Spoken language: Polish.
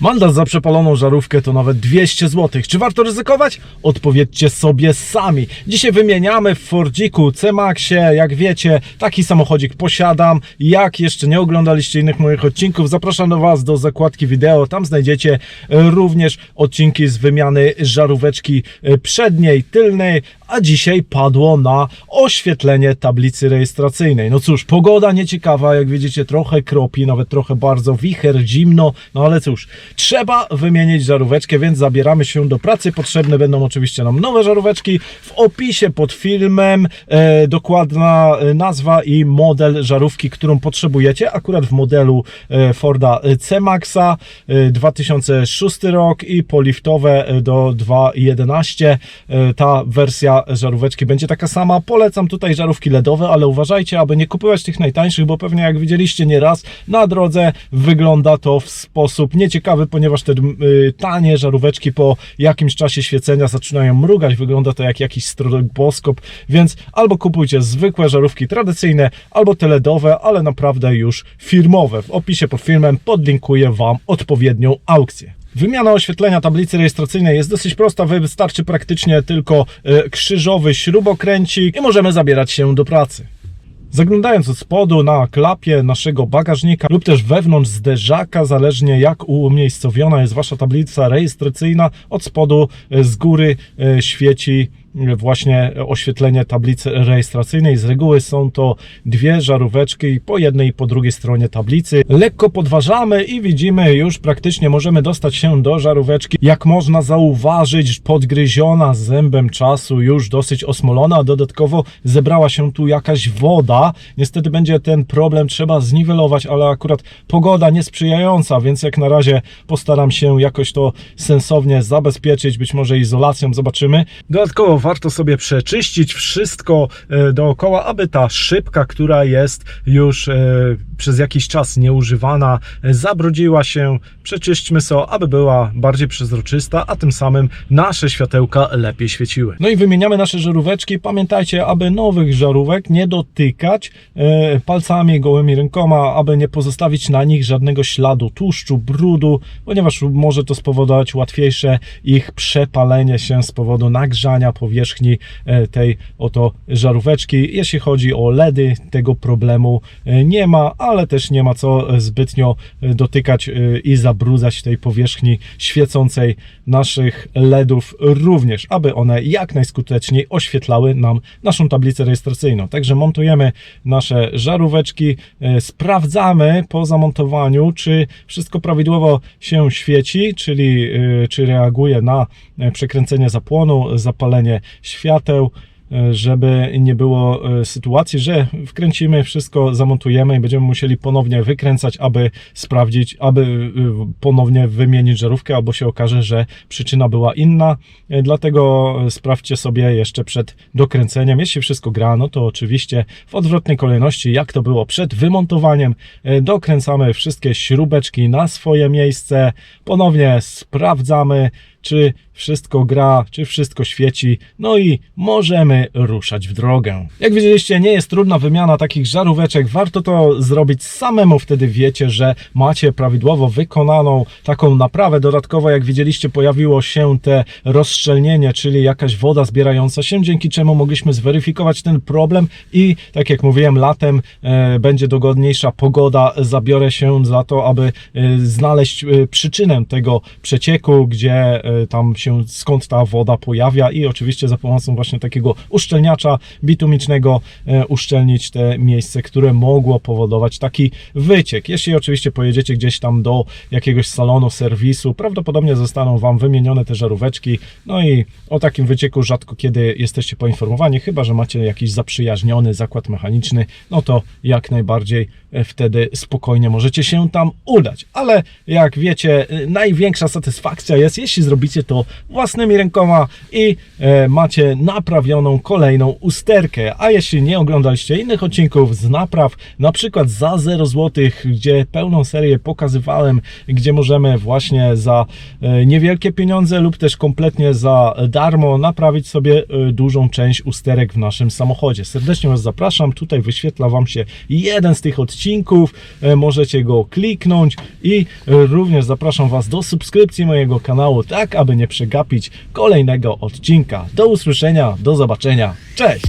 Mandat za przepaloną żarówkę to nawet 200 zł. Czy warto ryzykować? Odpowiedzcie sobie sami. Dzisiaj wymieniamy w Fordziku C-Maxie. Jak wiecie, taki samochodzik posiadam. Jak jeszcze nie oglądaliście innych moich odcinków, zapraszam do Was do zakładki wideo. Tam znajdziecie również odcinki z wymiany żaróweczki e, przedniej, tylnej, a dzisiaj padło na oświetlenie tablicy rejestracyjnej. No cóż, pogoda nieciekawa, jak widzicie, trochę kropi, nawet trochę bardzo wicher, zimno, no ale cóż, trzeba wymienić żaróweczkę, więc zabieramy się do pracy. Potrzebne będą oczywiście nam nowe żaróweczki. W opisie pod filmem e, dokładna e, nazwa i model żarówki, którą potrzebujecie. Akurat w modelu e, Forda C-Maxa e, 2006 rok i poliftowe e, do 2.11. E, Ta wersja żaróweczki będzie taka sama. Polecam tutaj żarówki LEDowe, ale uważajcie, aby nie kupować tych najtańszych, bo pewnie jak widzieliście nieraz na drodze wygląda to w sposób nieciekawy, ponieważ te y, tanie żaróweczki po jakimś czasie świecenia zaczynają mrugać. Wygląda to jak jakiś stroboskop, więc albo kupujcie zwykłe żarówki tradycyjne, albo te LEDowe, ale naprawdę już firmowe. W opisie pod filmem podlinkuję Wam odpowiednią aukcję. Wymiana oświetlenia tablicy rejestracyjnej jest dosyć prosta, wystarczy praktycznie tylko e, krzyżowy śrubokręcik i możemy zabierać się do pracy. Zaglądając od spodu na klapie naszego bagażnika lub też wewnątrz zderzaka, zależnie jak umiejscowiona jest Wasza tablica rejestracyjna, od spodu e, z góry e, świeci właśnie oświetlenie tablicy rejestracyjnej. Z reguły są to dwie żaróweczki po jednej i po drugiej stronie tablicy. Lekko podważamy i widzimy już praktycznie możemy dostać się do żaróweczki. Jak można zauważyć, podgryziona zębem czasu, już dosyć osmolona, dodatkowo zebrała się tu jakaś woda. Niestety będzie ten problem trzeba zniwelować, ale akurat pogoda niesprzyjająca, więc jak na razie postaram się jakoś to sensownie zabezpieczyć, być może izolacją, zobaczymy. Dodatkowo warto sobie przeczyścić wszystko e, dookoła, aby ta szybka, która jest już e, przez jakiś czas nieużywana, e, zabrudziła się. Przeczyśćmy so, aby była bardziej przezroczysta, a tym samym nasze światełka lepiej świeciły. No i wymieniamy nasze żaróweczki. Pamiętajcie, aby nowych żarówek nie dotykać e, palcami, gołymi rękoma, aby nie pozostawić na nich żadnego śladu tłuszczu, brudu, ponieważ może to spowodować łatwiejsze ich przepalenie się z powodu nagrzania powierzchni e, tej oto żaróweczki. Jeśli chodzi o LEDy, tego problemu e, nie ma, ale też nie ma co e, zbytnio dotykać i zabrudzać tej powierzchni świecącej naszych LEDów również, aby one jak najskuteczniej oświetlały nam naszą tablicę rejestracyjną. Także montujemy nasze żaróweczki, e, sprawdzamy po zamontowaniu, czy wszystko prawidłowo się świeci, czyli e, czy reaguje na e, przekręcenie zapłonu, zapalenie świateł żeby nie było e, sytuacji, że wkręcimy wszystko, zamontujemy i będziemy musieli ponownie wykręcać, aby sprawdzić, aby e, ponownie wymienić żarówkę, albo się okaże, że przyczyna była inna. E, Dlatego sprawdźcie sobie jeszcze przed dokręceniem. Jeśli wszystko gra, no to oczywiście w odwrotnej kolejności, jak to było przed wymontowaniem, dokręcamy wszystkie śrubeczki na swoje miejsce, ponownie sprawdzamy, czy wszystko gra, czy wszystko świeci, no i możemy ruszać w drogę. Jak widzieliście, nie jest trudna wymiana takich żaróweczek, warto to zrobić samemu, wtedy wiecie, że macie prawidłowo wykonaną taką naprawę. Dodatkowo, jak widzieliście, pojawiło się te rozszczelnienie, czyli jakaś woda zbierająca się, dzięki czemu mogliśmy zweryfikować ten problem i tak jak mówiłem, latem e, będzie dogodniejsza pogoda, zabiorę się za to, aby e, znaleźć e, przyczynę tego przecieku, gdzie e, tam się skąd ta woda pojawia i oczywiście za pomocą właśnie takiego uszczelniacza bitumicznego e, uszczelnić te miejsce, które mogło powodować taki wyciek. Jeśli oczywiście pojedziecie gdzieś tam do jakiegoś salonu, serwisu, prawdopodobnie zostaną Wam wymienione te żaróweczki, no i o takim wycieku rzadko kiedy jesteście poinformowani, chyba że macie jakiś zaprzyjaźniony zakład mechaniczny, no to jak najbardziej e, wtedy spokojnie możecie się tam udać. Ale jak wiecie, e, największa satysfakcja jest, jeśli zrobicie to własnymi rękoma i e, macie naprawioną kolejną usterkę. A jeśli nie oglądaliście innych odcinków z napraw, na przykład za 0 zł, gdzie pełną serię pokazywałem, gdzie możemy właśnie za e, niewielkie pieniądze lub też kompletnie za darmo naprawić sobie e, dużą część usterek w naszym samochodzie. Serdecznie Was zapraszam. Tutaj wyświetla Wam się jeden z tych odcinków odcinków. E, Możecie go kliknąć i e, również zapraszam Was do subskrypcji mojego kanału, tak aby nie przegapić kolejnego odcinka. Do usłyszenia, do zobaczenia. Cześć!